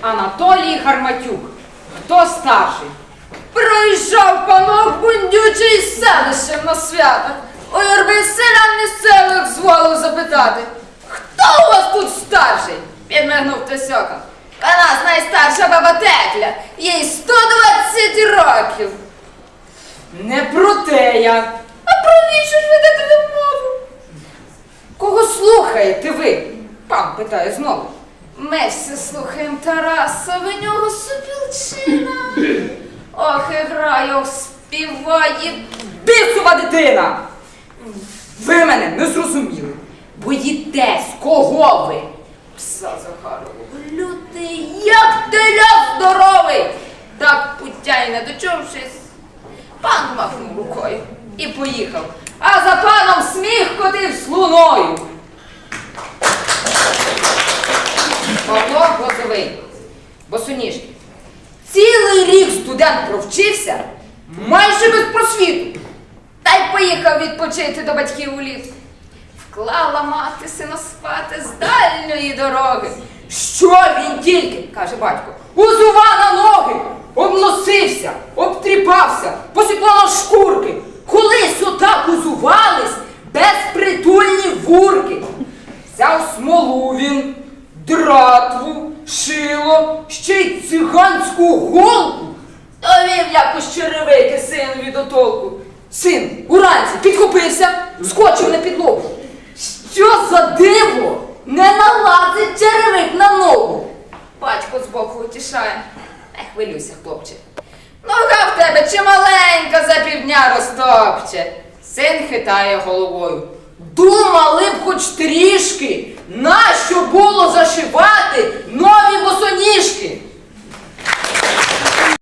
Анатолій Гарматюк. Хто старший? Прийшов панок бундючий з селищем на свято. У юрби селян місцевих зволив запитати. Хто у вас тут старший? Підмигнув Тесьока. А нас найстарша баба Текля. Їй 120 років. Не про те я. А про що ж ведете мову? Кого слухаєте ви? Пан питає знову. Ми всі слухаємо Тараса, в нього сопілчина. Ох, і грає, ох, співає. Бісова дитина! Ви мене не зрозуміли. Боїтесь, кого ви? Пса Захарову, лютий, як теля здоровий. Так пуття й не дочувшись, пан махнув рукою і поїхав. А за паном сміх котив слуною. Павло Глазовий, босоніжки. Цілий рік студент провчився майже без просвіту. Та й поїхав відпочити до батьків у ліс. Вклала мати сина спати з дальньої дороги. Що він тільки, каже батько, узува на ноги, обносився, обтріпався, посіклала шкурки. Колись отак узувались безпритульні вурки. Взяв смолу він, шило, ще й циганську голку. Довів якось черевики синові до толку. Син уранці підхопився, скочив на підлогу. Що за диво? Не налазить черевик на ногу. Батько збоку утішає. Не хвилюйся, хлопче. Нога в тебе чималенька за півдня розтопче. Син хитає головою. Думали б хоч зашивати